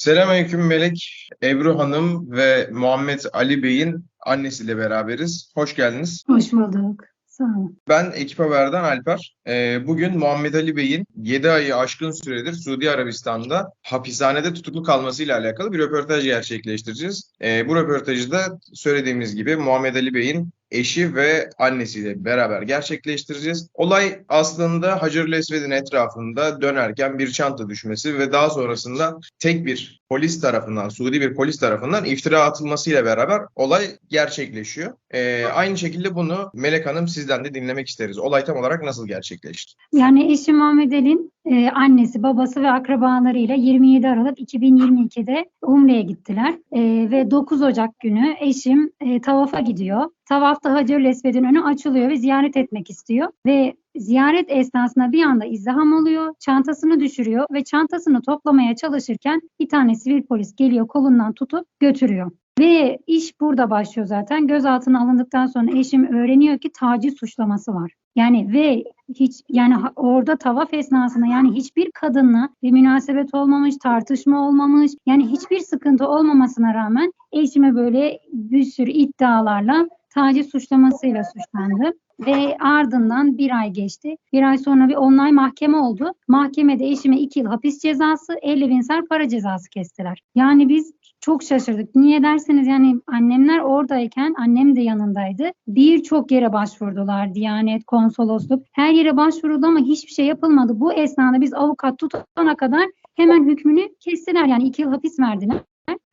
Selamünaleyküm Melek, Ebru Hanım ve Muhammed Ali Bey'in annesiyle beraberiz. Hoş geldiniz. Hoş bulduk. Sağ olun. Ben Ekip Haber'den Alper. Ee, bugün Muhammed Ali Bey'in 7 ayı aşkın süredir Suudi Arabistan'da hapishanede tutuklu kalmasıyla alakalı bir röportaj gerçekleştireceğiz. Ee, bu röportajı da söylediğimiz gibi Muhammed Ali Bey'in eşi ve annesiyle beraber gerçekleştireceğiz. Olay aslında Hacer Esved'in etrafında dönerken bir çanta düşmesi ve daha sonrasında tek bir polis tarafından, Suudi bir polis tarafından iftira atılmasıyla beraber olay gerçekleşiyor. Ee, aynı şekilde bunu Melek Hanım sizden de dinlemek isteriz. Olay tam olarak nasıl gerçekleşti? Yani eşim Muhammed Ali'nin e, annesi, babası ve akrabalarıyla 27 Aralık 2022'de Umre'ye gittiler. E, ve 9 Ocak günü eşim e, tavafa gidiyor. Tavafta Hacer Esved'in önü açılıyor ve ziyaret etmek istiyor. Ve ziyaret esnasında bir anda izdiham oluyor. Çantasını düşürüyor ve çantasını toplamaya çalışırken bir tane sivil polis geliyor kolundan tutup götürüyor. Ve iş burada başlıyor zaten. Gözaltına alındıktan sonra eşim öğreniyor ki taciz suçlaması var. Yani ve hiç yani orada tavaf esnasında yani hiçbir kadınla bir münasebet olmamış, tartışma olmamış. Yani hiçbir sıkıntı olmamasına rağmen eşime böyle bir sürü iddialarla taciz suçlamasıyla suçlandı. Ve ardından bir ay geçti. Bir ay sonra bir online mahkeme oldu. Mahkemede eşime iki yıl hapis cezası, 50 bin ser para cezası kestiler. Yani biz çok şaşırdık. Niye derseniz yani annemler oradayken annem de yanındaydı. Birçok yere başvurdular. Diyanet, konsolosluk her yere başvuruldu ama hiçbir şey yapılmadı. Bu esnada biz avukat tutana kadar hemen hükmünü kestiler. Yani iki yıl hapis verdiler.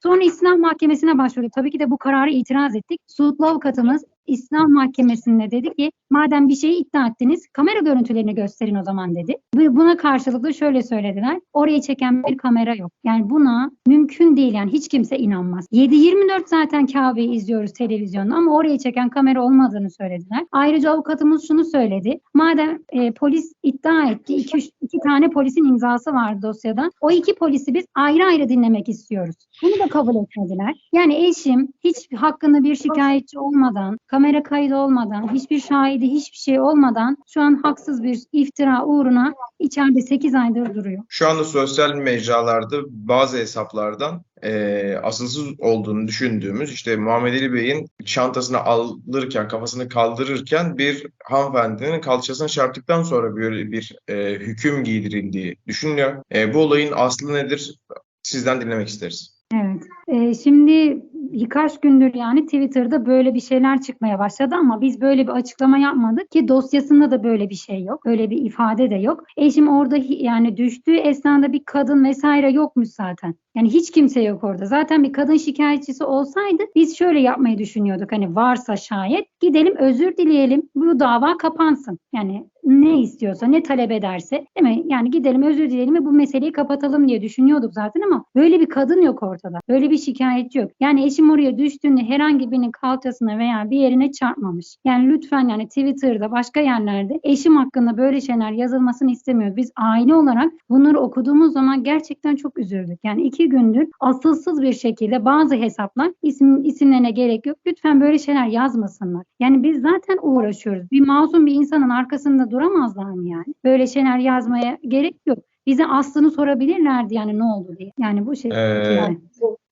Sonra İslam Mahkemesi'ne başvurduk. Tabii ki de bu kararı itiraz ettik. Suudlu avukatımız İslam Mahkemesi'nde dedi ki madem bir şeyi iddia ettiniz kamera görüntülerini gösterin o zaman dedi. Ve buna karşılık da şöyle söylediler. Orayı çeken bir kamera yok. Yani buna mümkün değil yani hiç kimse inanmaz. 7-24 zaten Kabe'yi izliyoruz televizyonda ama orayı çeken kamera olmadığını söylediler. Ayrıca avukatımız şunu söyledi. Madem e, polis iddia etti iki, iki tane polisin imzası var dosyada. O iki polisi biz ayrı ayrı dinlemek istiyoruz. Bunu da kabul etmediler. Yani eşim hiç hakkında bir şikayetçi olmadan, kamera kaydı olmadan, hiçbir şahidi, hiçbir şey olmadan şu an haksız bir iftira uğruna içeride 8 aydır duruyor. Şu anda sosyal mecralarda bazı hesaplardan eee, asılsız olduğunu düşündüğümüz işte Muhammed Ali Bey'in çantasını alırken, kafasını kaldırırken bir hanımefendinin kalçasına çarptıktan sonra böyle bir eee, hüküm giydirildiği düşünülüyor. Eee, bu olayın aslı nedir? Sizden dinlemek isteriz. Evet. Ee, şimdi birkaç gündür yani Twitter'da böyle bir şeyler çıkmaya başladı ama biz böyle bir açıklama yapmadık ki dosyasında da böyle bir şey yok. Öyle bir ifade de yok. Eşim orada yani düştüğü esnada bir kadın vesaire yokmuş zaten. Yani hiç kimse yok orada. Zaten bir kadın şikayetçisi olsaydı biz şöyle yapmayı düşünüyorduk. Hani varsa şayet gidelim özür dileyelim. Bu dava kapansın. Yani ne istiyorsa, ne talep ederse değil mi? Yani gidelim özür dileyelim ve bu meseleyi kapatalım diye düşünüyorduk zaten ama böyle bir kadın yok ortada. Böyle bir şikayetçi yok. Yani eşim oraya düştüğünde herhangi birinin kalçasına veya bir yerine çarpmamış. Yani lütfen yani Twitter'da başka yerlerde eşim hakkında böyle şeyler yazılmasını istemiyoruz. Biz aile olarak bunları okuduğumuz zaman gerçekten çok üzüldük. Yani iki gündür asılsız bir şekilde bazı hesaplar isim, isimlerine gerek yok. Lütfen böyle şeyler yazmasınlar. Yani biz zaten uğraşıyoruz. Bir masum bir insanın arkasında duramazlar mı yani? Böyle şeyler yazmaya gerek yok. Bize aslını sorabilirlerdi yani ne oldu diye. Yani bu şey. Ee, yani.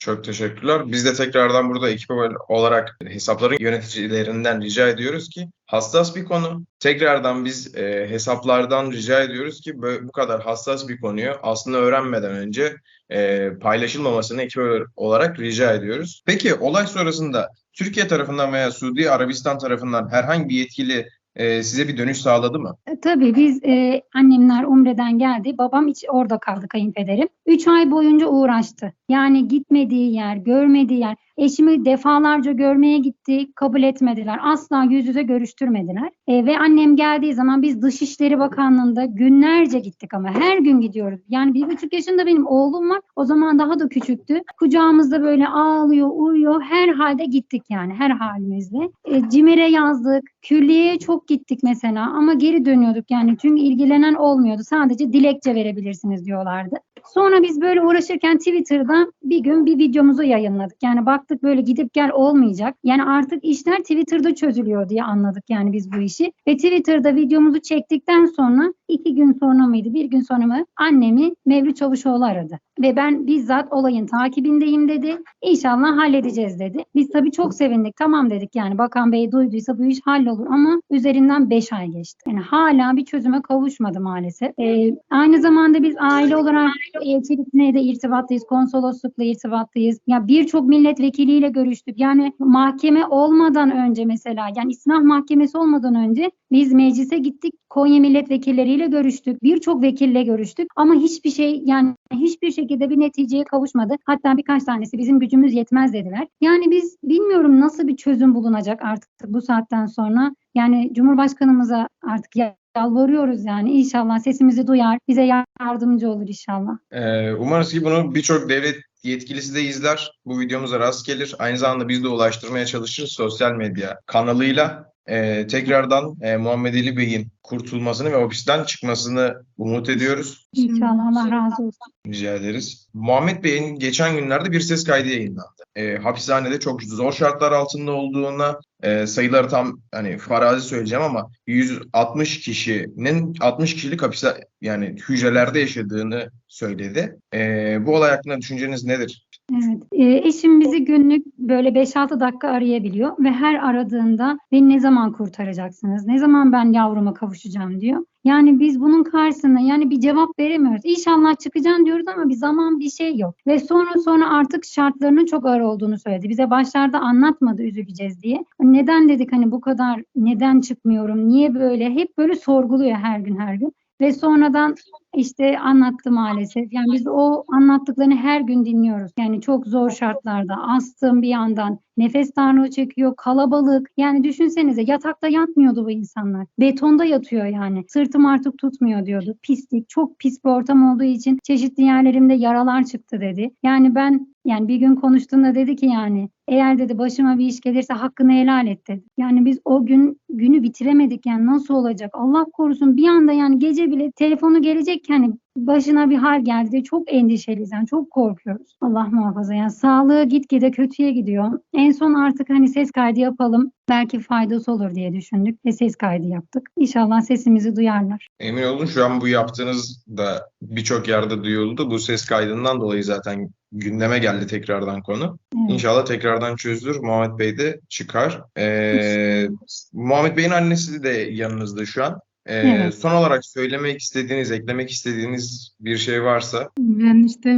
Çok teşekkürler. Biz de tekrardan burada ekip olarak hesapların yöneticilerinden rica ediyoruz ki hassas bir konu. Tekrardan biz e, hesaplardan rica ediyoruz ki böyle, bu kadar hassas bir konuyu aslında öğrenmeden önce e, paylaşılmamasını ekip olarak rica ediyoruz. Peki olay sonrasında Türkiye tarafından veya Suudi Arabistan tarafından herhangi bir yetkili e, size bir dönüş sağladı mı? E, Tabii biz e, annemler Umre'den geldi. Babam hiç orada kaldı kayınpederim. Üç ay boyunca uğraştı. Yani gitmediği yer, görmediği yer. Eşimi defalarca görmeye gitti, kabul etmediler. Asla yüz yüze görüştürmediler. E, ve annem geldiği zaman biz Dışişleri Bakanlığı'nda günlerce gittik ama her gün gidiyoruz. Yani bir buçuk yaşında benim oğlum var. O zaman daha da küçüktü. Kucağımızda böyle ağlıyor, uyuyor. Her halde gittik yani her halimizle. E, CİMER'e yazdık. Külliyeye çok gittik mesela ama geri dönüyorduk yani çünkü ilgilenen olmuyordu. Sadece dilekçe verebilirsiniz diyorlardı. Sonra biz böyle uğraşırken Twitter'da bir gün bir videomuzu yayınladık. Yani baktık böyle gidip gel olmayacak. Yani artık işler Twitter'da çözülüyor diye anladık yani biz bu işi. Ve Twitter'da videomuzu çektikten sonra iki gün sonra mıydı, bir gün sonra mı annemi Mevlüt Çavuşoğlu aradı. Ve ben bizzat olayın takibindeyim dedi. İnşallah halledeceğiz dedi. Biz tabii çok sevindik. Tamam dedik yani Bakan Bey duyduysa bu iş hallolur ama üzerinden 5 ay geçti. Yani hala bir çözüme kavuşmadı maalesef. Ee, aynı zamanda biz aile olarak e, Çelikne'de irtibatlıyız, konsoloslukla irtibatlıyız. Ya birçok milletvekiliyle görüştük. Yani mahkeme olmadan önce mesela yani istinaf mahkemesi olmadan önce biz meclise gittik. Konya milletvekilleriyle görüştük. Birçok vekille görüştük ama hiçbir şey yani hiçbir şekilde bir neticeye kavuşmadı. Hatta birkaç tanesi bizim gücümüz yetmez dediler. Yani biz bilmiyorum nasıl bir çözüm bulunacak artık bu saatten sonra. Yani Cumhurbaşkanımıza artık yalvarıyoruz yani inşallah sesimizi duyar, bize yardımcı olur inşallah. Ee, umarız ki bunu birçok devlet yetkilisi de izler. Bu videomuza rast gelir. Aynı zamanda biz de ulaştırmaya çalışırız sosyal medya kanalıyla. Ee, tekrardan e, Muhammed Ali Bey'in kurtulmasını ve hapisten çıkmasını umut ediyoruz. İnşallah Allah razı olsun. Rica ederiz. Muhammed Bey'in geçen günlerde bir ses kaydı yayınlandı. Ee, hapishanede çok zor şartlar altında olduğuna, e, sayıları tam hani farazi söyleyeceğim ama 160 kişinin 60 kişilik hapishane yani hücrelerde yaşadığını söyledi. Ee, bu olay hakkında düşünceniz nedir? Evet. E, eşim bizi günlük böyle 5-6 dakika arayabiliyor ve her aradığında beni ne zaman kurtaracaksınız? Ne zaman ben yavruma kavuşacağım diyor. Yani biz bunun karşısında yani bir cevap veremiyoruz. İnşallah çıkacaksın diyoruz ama bir zaman bir şey yok. Ve sonra sonra artık şartlarının çok ağır olduğunu söyledi. Bize başlarda anlatmadı üzüleceğiz diye. Neden dedik hani bu kadar neden çıkmıyorum? Niye böyle? Hep böyle sorguluyor her gün her gün. Ve sonradan işte anlattı maalesef. Yani biz o anlattıklarını her gün dinliyoruz. Yani çok zor şartlarda astım bir yandan. Nefes darlığı çekiyor, kalabalık. Yani düşünsenize yatakta yatmıyordu bu insanlar. Betonda yatıyor yani. Sırtım artık tutmuyor diyordu. Pislik, çok pis bir ortam olduğu için çeşitli yerlerimde yaralar çıktı dedi. Yani ben yani bir gün konuştuğunda dedi ki yani eğer dedi başıma bir iş gelirse hakkını helal et dedi. Yani biz o gün günü bitiremedik yani nasıl olacak? Allah korusun bir anda yani gece bile telefonu gelecek yani başına bir hal geldi çok endişeliyiz yani çok korkuyoruz. Allah muhafaza yani sağlığı gitgide kötüye gidiyor. En son artık hani ses kaydı yapalım belki faydası olur diye düşündük ve ses kaydı yaptık. İnşallah sesimizi duyarlar. Emin olun şu an bu yaptığınız da birçok yerde duyuldu. Bu ses kaydından dolayı zaten gündeme geldi tekrardan konu. Evet. İnşallah tekrardan çözülür. Muhammed Bey de çıkar. Ee, Muhammed Bey'in annesi de yanınızda şu an. Ee, Evet. son olarak söylemek istediğiniz, eklemek istediğiniz bir şey varsa Ben işte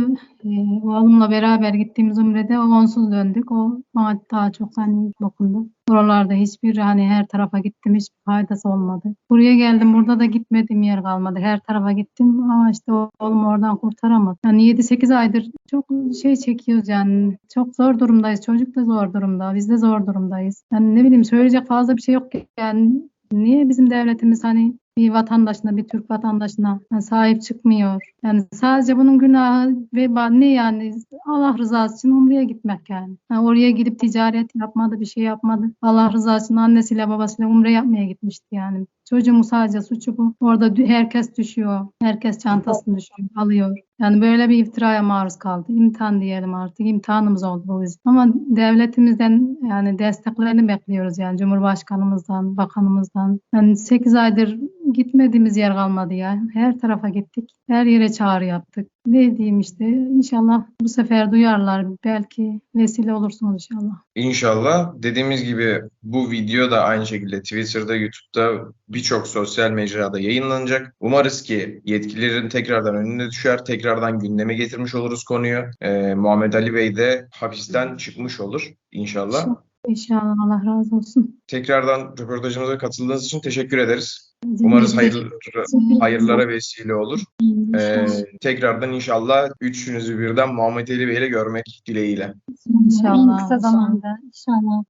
e, oğlumla beraber gittiğimiz Umre'de o onsuz döndük. O bana daha çok hani dokundu. Buralarda hiçbir hani her tarafa gittim hiçbir faydası olmadı. Buraya geldim burada da gitmediğim yer kalmadı. Her tarafa gittim ama işte oğlum oradan kurtaramadı. Yani 7-8 aydır çok şey çekiyoruz yani. Çok zor durumdayız. Çocuk da zor durumda. Biz de zor durumdayız. Yani ne bileyim söyleyecek fazla bir şey yok. Yani niye bizim devletimiz hani bir vatandaşına, bir Türk vatandaşına sahip çıkmıyor. Yani sadece bunun günahı ve ne yani Allah rızası için Umre'ye gitmek yani. Yani oraya gidip ticaret yapmadı, bir şey yapmadı. Allah rızası için annesiyle babasıyla Umre yapmaya gitmişti yani. Çocuğun sadece suçu bu. Orada herkes düşüyor. Herkes çantasını düşüyor, alıyor. Yani böyle bir iftiraya maruz kaldı. İmtihan diyelim artık. İmtihanımız oldu bu bizim. Ama devletimizden yani desteklerini bekliyoruz yani Cumhurbaşkanımızdan, bakanımızdan. Yani 8 aydır gitmediğimiz yer kalmadı ya. Her tarafa gittik. Her yere çağrı yaptık. Ne diyeyim işte inşallah bu sefer duyarlar. Belki vesile olursunuz inşallah. İnşallah. Dediğimiz gibi bu video da aynı şekilde Twitter'da, YouTube'da birçok sosyal mecrada yayınlanacak. Umarız ki yetkililerin tekrardan önüne düşer, tekrardan gündeme getirmiş oluruz konuyu. Ee, Muhammed Ali Bey de hapisten çıkmış olur inşallah. İnşallah Allah razı olsun. Tekrardan röportajımıza katıldığınız için teşekkür ederiz. Umarız hayırlı, hayırlara vesile olur. Ee, tekrardan inşallah üçünüzü birden Muhammed Ali Bey ile görmek dileğiyle. İnşallah. En kısa zamanda inşallah.